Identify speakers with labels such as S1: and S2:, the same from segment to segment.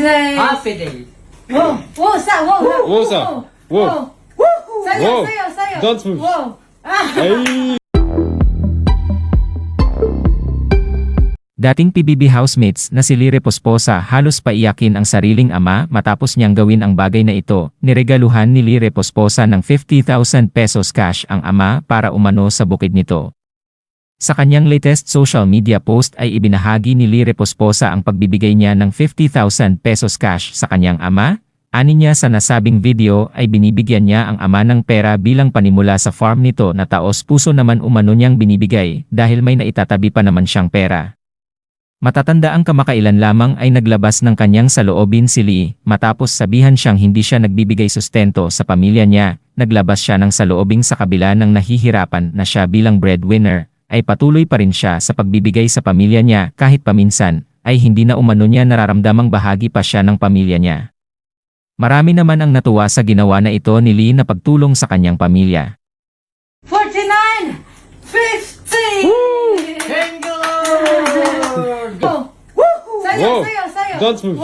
S1: birthday!
S2: Happy day.
S1: Wow! Wow, sa! Wow! Wow!
S3: Wow, sa. Wow.
S1: Sayo,
S3: Wow.
S1: sayo, sayo!
S3: Dance moves.
S1: Wow! Ah!
S3: Ay!
S4: Dating PBB housemates na si Lire Posposa halos paiyakin ang sariling ama matapos niyang gawin ang bagay na ito. Niregaluhan ni Lire Posposa ng 50,000 pesos cash ang ama para umano sa bukid nito. Sa kanyang latest social media post ay ibinahagi ni Lire Posposa ang pagbibigay niya ng 50,000 pesos cash sa kanyang ama. Ani niya sa nasabing video ay binibigyan niya ang ama ng pera bilang panimula sa farm nito na taos puso naman umano niyang binibigay dahil may naitatabi pa naman siyang pera. Matatanda ang kamakailan lamang ay naglabas ng kanyang saloobin si Lee, matapos sabihan siyang hindi siya nagbibigay sustento sa pamilya niya, naglabas siya ng saloobing sa kabila ng nahihirapan na siya bilang breadwinner, ay patuloy pa rin siya sa pagbibigay sa pamilya niya kahit paminsan, ay hindi na umano niya nararamdamang bahagi pa siya ng pamilya niya. Marami naman ang natuwa sa ginawa na ito ni Lee na pagtulong sa kanyang pamilya.
S1: 49! 50!
S2: Thank you, Lord.
S1: Wow! Sayo, sayo, sayo!
S3: Dance moves.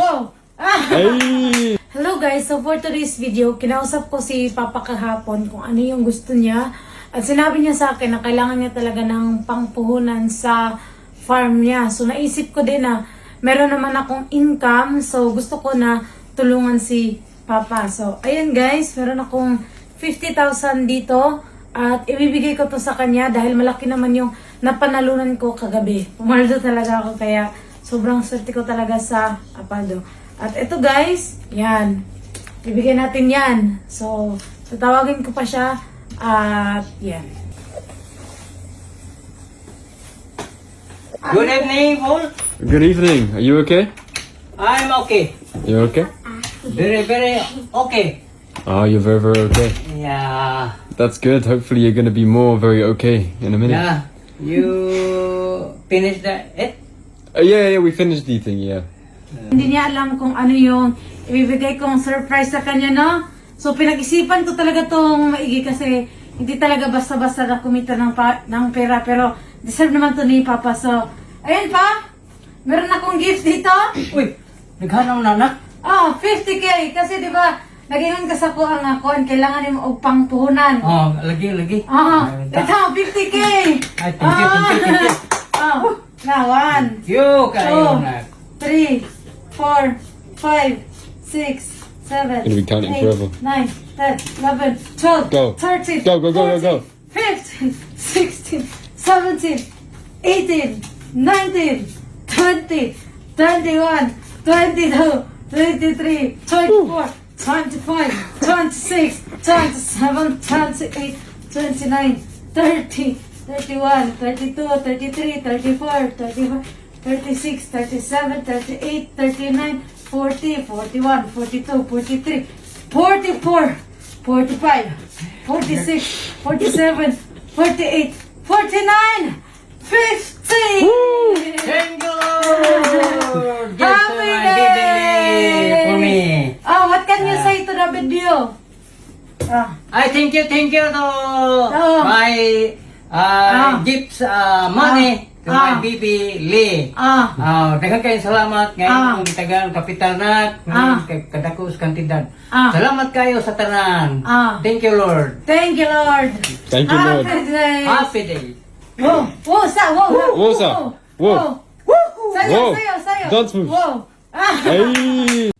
S1: Ah!
S3: Ay!
S1: Hello guys, so for today's video, kinausap ko si Papa kahapon kung ano yung gusto niya. At sinabi niya sa akin na kailangan niya talaga ng pangpuhunan sa farm niya. So naisip ko din na meron naman akong income. So gusto ko na tulungan si Papa. So ayun guys, meron akong 50,000 dito. At ibibigay ko to sa kanya dahil malaki naman yung napanalunan ko kagabi. Pumaldo talaga ako kaya sobrang swerte ko talaga sa Apado. At ito guys, yan. Ibigay natin yan. So, tatawagin ko pa siya. Uh, At yan.
S2: Good evening, Paul.
S3: Good evening. Are you okay?
S2: I'm okay.
S3: You okay?
S2: Very, very okay.
S3: Oh, you're very, very okay.
S2: Yeah.
S3: That's good. Hopefully you're gonna be more very okay in a minute.
S2: Yeah. You finished the it?
S3: Oh, yeah, yeah, we finished eating, yeah.
S1: Hindi niya alam kung ano yung ibibigay kong surprise sa kanya, no? So, pinag-isipan ko talaga tong maigi kasi hindi talaga basta-basta na kumita ng, pa, ng pera. Pero, deserve naman to ni Papa. So, ayun pa. Meron akong gift dito.
S2: Uy, naghanaw na anak.
S1: Oh, 50k. Kasi di ba, nagingon ka sa ko ang akuan, kailangan mo og pangpuhunan.
S2: Oh, lagi, lagi.
S1: Ah,
S2: Ah,
S1: ito, 50k!
S2: Ay, thank you, thank you, thank you.
S1: Ah, na, one,
S2: You kayo
S1: two,
S2: na.
S1: three, four, five, six, seven.
S3: Gonna be counting
S1: eight,
S3: forever.
S1: Nine, 10, 11, 12,
S3: go.
S1: 13,
S3: go, go, go, 14, go, go,
S1: go. 15, 16, 17, 18, 19, 20, 21, 22, 23, 24, 25, 26, 27, 28, 29, 30, 31, 32, 33, 34, 35, 36, 37, 38, 39, thirty-nine, forty, forty-one, forty-two, forty-three, forty-four, forty-five, forty-six, forty-seven, forty-eight, forty-nine, fifty!
S2: Thank you, Lord. Yes,
S1: Happy
S2: baby for me.
S1: Oh, what can you say to the video? Ah,
S2: I thank you, thank you to
S1: Oh.
S2: my uh,
S1: Ah.
S2: gifts, uh, money to
S1: Ah.
S2: my baby Lee.
S1: ah,
S2: Ah, daghang kayong salamat
S1: Ah.
S2: ngayon kung gitagan kapital na
S1: Ah.
S2: kay kadako sa kantidad.
S1: Ah.
S2: Salamat kayo sa tanan.
S1: Ah.
S2: Thank you Lord.
S1: thank you, Lord.
S3: Thank you, Lord.
S1: Happy day.
S2: Happy day.
S1: Wow, wow, sa, wow,
S3: Wow, sa. Wow.
S1: Sayo,
S3: Wow.
S1: sayo, sayo.
S3: Dance moves.
S1: Wow. Ah.
S3: Ay!